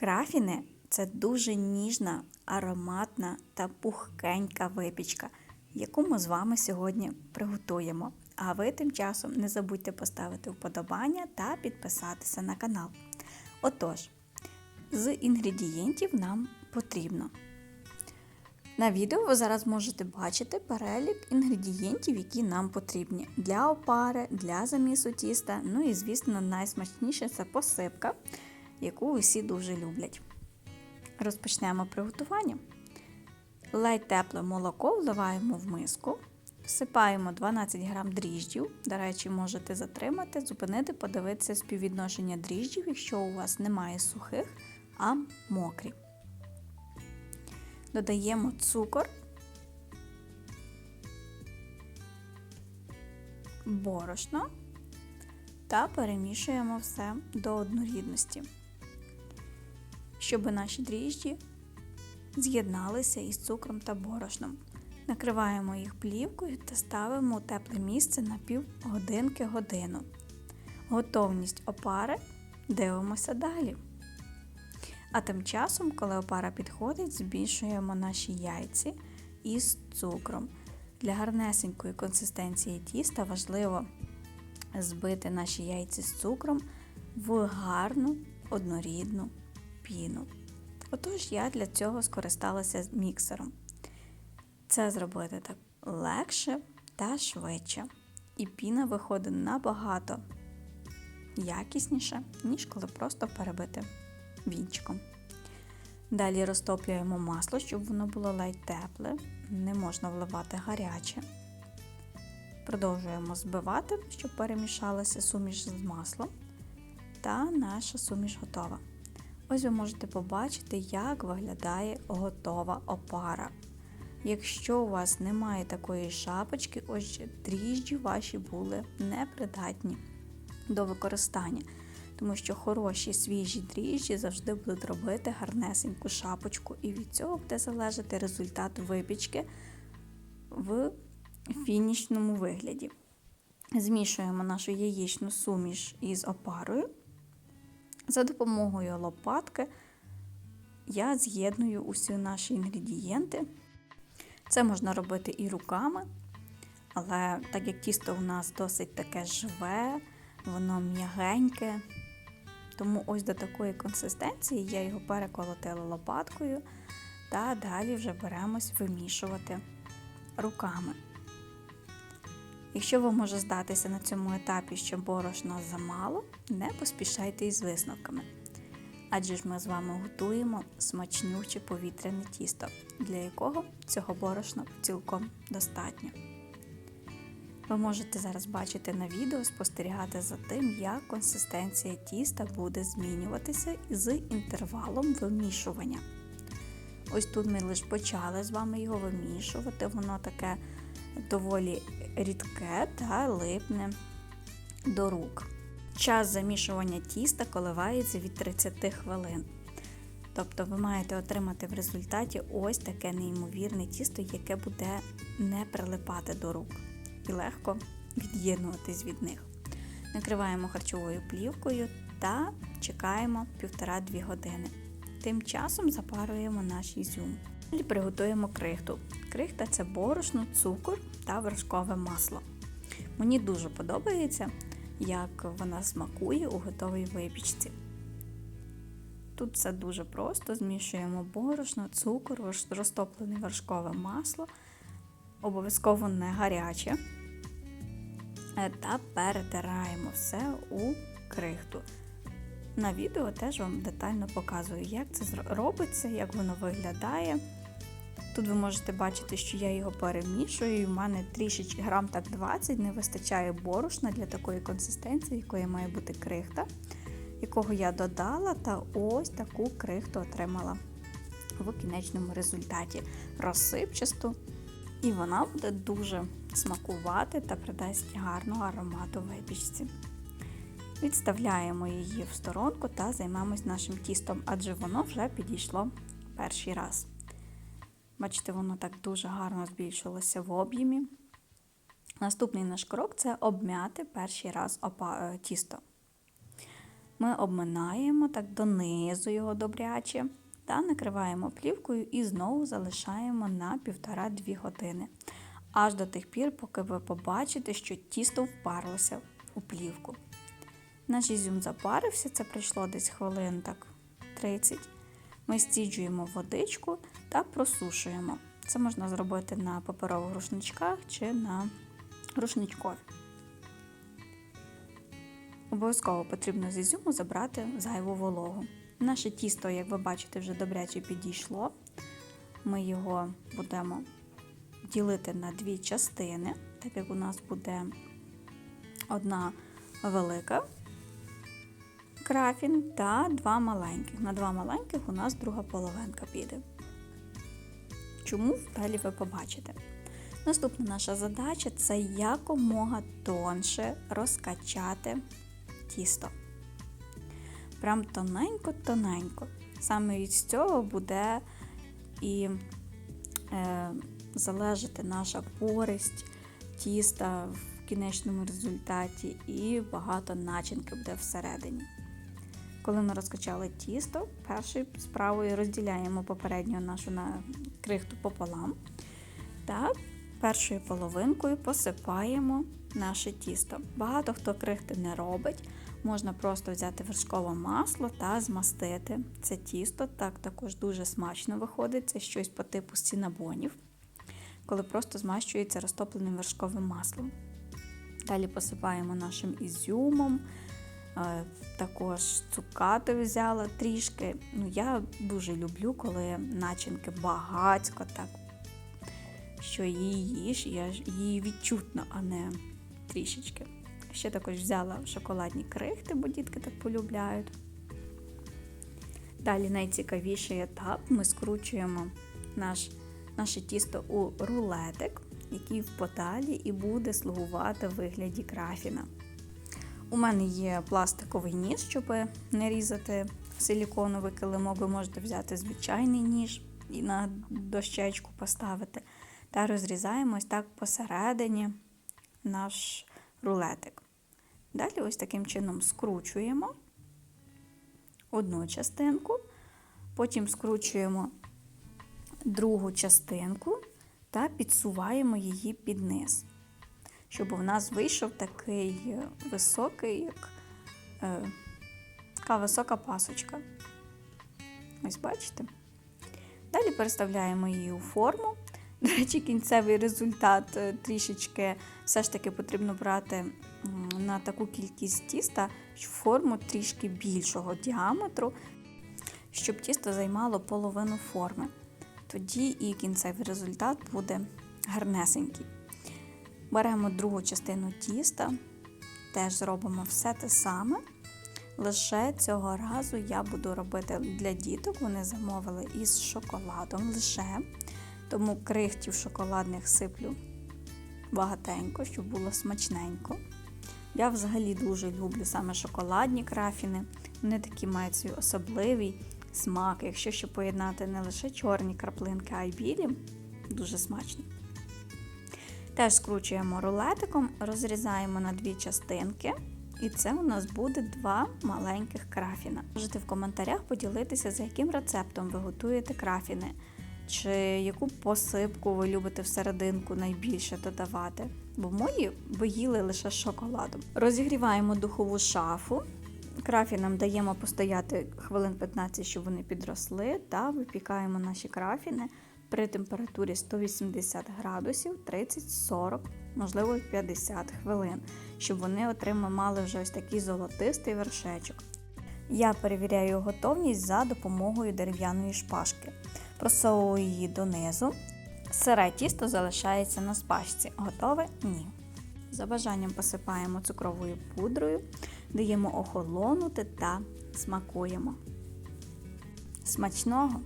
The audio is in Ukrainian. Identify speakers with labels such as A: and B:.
A: Крафіни це дуже ніжна, ароматна та пухкенька випічка, яку ми з вами сьогодні приготуємо. А ви тим часом не забудьте поставити вподобання та підписатися на канал. Отож, з інгредієнтів нам потрібно. На відео ви зараз можете бачити перелік інгредієнтів, які нам потрібні для опари, для замісу тіста. Ну і, звісно, найсмачніше це посипка, яку усі дуже люблять. Розпочнемо приготування. Ледь тепле молоко вливаємо в миску, всипаємо 12 г дріжджів. До речі, можете затримати, зупинити, подивитися співвідношення дріжджів, якщо у вас немає сухих, а мокрі. Додаємо цукор, борошно та перемішуємо все до однорідності, щоб наші дріжджі з'єдналися із цукром та борошном. Накриваємо їх плівкою та ставимо у тепле місце на півгодинки годину. Готовність опари дивимося далі. А тим часом, коли опара підходить, збільшуємо наші яйці із цукром. Для гарнесенької консистенції тіста важливо збити наші яйці з цукром в гарну однорідну піну. Отож, я для цього скористалася міксером. Це зробити так легше та швидше. І піна виходить набагато якісніше, ніж коли просто перебити вінчиком. Далі розтоплюємо масло, щоб воно було ледь тепле, не можна вливати гаряче. Продовжуємо збивати, щоб перемішалася суміш з маслом. Та наша суміш готова. Ось ви можете побачити, як виглядає готова опара. Якщо у вас немає такої шапочки, ось дріжджі ваші були непридатні до використання тому що хороші свіжі дріжджі завжди будуть робити гарнесеньку шапочку, і від цього буде залежати результат випічки в фінішному вигляді. Змішуємо нашу яєчну суміш із опарою. За допомогою лопатки я з'єдную усі наші інгредієнти. Це можна робити і руками, але так як тісто у нас досить таке живе, воно м'ягеньке, тому ось до такої консистенції я його переколотила лопаткою та далі вже беремось вимішувати руками. Якщо вам може здатися на цьому етапі, що борошна замало, не поспішайте із висновками. Адже ж ми з вами готуємо смачнюче повітряне тісто, для якого цього борошна цілком достатньо. Ви можете зараз бачити на відео, спостерігати за тим, як консистенція тіста буде змінюватися з інтервалом вимішування. Ось тут ми лише почали з вами його вимішувати, воно таке доволі рідке та липне до рук. Час замішування тіста коливається від 30 хвилин. Тобто ви маєте отримати в результаті ось таке неймовірне тісто, яке буде не прилипати до рук і легко від'єднуватись від них. Накриваємо харчовою плівкою та чекаємо 1,5-2 години. Тим часом запаруємо наш ізюм. Далі приготуємо крихту. Крихта це борошно, цукор та вершкове масло. Мені дуже подобається, як вона смакує у готовій випічці. Тут все дуже просто: змішуємо борошно, цукор, розтоплене вершкове масло, обов'язково не гаряче. Е, та перетираємо все у крихту. На відео теж вам детально показую, як це робиться, як воно виглядає. Тут ви можете бачити, що я його перемішую, і в мене трішечки грам так 20 не вистачає борошна для такої консистенції, якої має бути крихта, якого я додала, та ось таку крихту отримала в кінечному результаті. Розсипчасту. І вона буде дуже смакувати та придасть гарного аромату випічці. Відставляємо її в сторонку та займемось нашим тістом, адже воно вже підійшло перший раз. Бачите, воно так дуже гарно збільшилося в об'ємі. Наступний наш крок це обм'яти перший раз е, тісто. ми обминаємо так донизу його добряче та накриваємо плівкою і знову залишаємо на 1,5-2 години. Аж до тих пір, поки ви побачите, що тісто впарлося у плівку. Наш ізюм запарився, це пройшло десь хвилин так 30. Ми стіджуємо водичку та просушуємо. Це можна зробити на паперових рушничках чи на рушничкові. Обов'язково потрібно з ізюму забрати зайву вологу. Наше тісто, як ви бачите, вже добряче підійшло. Ми його будемо ділити на дві частини, так як у нас буде одна велика крафін та два маленьких. На два маленьких у нас друга половинка піде. Чому далі ви побачите? Наступна наша задача це якомога тонше розкачати тісто. Прям тоненько-тоненько. Саме від цього буде і е, залежати наша користь тіста в кінечному результаті, і багато начинки буде всередині. Коли ми розкачали тісто, першою справою розділяємо попередньо нашу на крихту пополам та першою половинкою посипаємо наше тісто. Багато хто крихти не робить. Можна просто взяти вершкове масло та змастити це тісто. Так також дуже смачно виходить. Це щось по типу сінабонів, коли просто змащується розтопленим вершковим маслом. Далі посипаємо нашим ізюмом. Е, також цукати взяла трішки. Ну, Я дуже люблю, коли начинки багацько, так, що її їж, її відчутно, а не трішечки. Ще також взяла шоколадні крихти, бо дітки так полюбляють. Далі найцікавіший етап ми скручуємо наш, наше тісто у рулетик, який в подалі і буде слугувати в вигляді крафіна. У мене є пластиковий ніж, щоб не різати силіконовий килимок. Ви можете взяти звичайний ніж і на дощечку поставити. Та розрізаємо ось так посередині наш рулетик. Далі ось таким чином скручуємо одну частинку, потім скручуємо другу частинку та підсуваємо її під низ щоб у нас вийшов такий високий, як е, така висока пасочка. Ось бачите? Далі переставляємо її у форму. До речі, кінцевий результат е, трішечки все ж таки потрібно брати на таку кількість тіста, форму трішки більшого діаметру, щоб тісто займало половину форми. Тоді і кінцевий результат буде гарнесенький. Беремо другу частину тіста, теж зробимо все те саме. Лише цього разу я буду робити для діток, вони замовили із шоколадом лише. Тому крихтів шоколадних сиплю багатенько, щоб було смачненько. Я взагалі дуже люблю саме шоколадні крафіни. Вони такі мають свій особливий смак. Якщо ще поєднати не лише чорні краплинки, а й білі, дуже смачно. Теж скручуємо рулетиком, розрізаємо на дві частинки. І це у нас буде два маленьких крафіна. Можете в коментарях поділитися, за яким рецептом ви готуєте крафіни, чи яку посипку ви любите всерединку найбільше додавати. Бо мої ви їли лише шоколадом. Розігріваємо духову шафу. Крафінам даємо постояти хвилин 15, щоб вони підросли, та випікаємо наші крафіни при температурі 180 градусів 30-40, можливо 50 хвилин, щоб вони отримали мали вже ось такий золотистий вершечок. Я перевіряю готовність за допомогою дерев'яної шпажки. Просовую її донизу. Сире тісто залишається на спашці. Готове? Ні. За бажанням посипаємо цукровою пудрою, даємо охолонути та смакуємо. Смачного!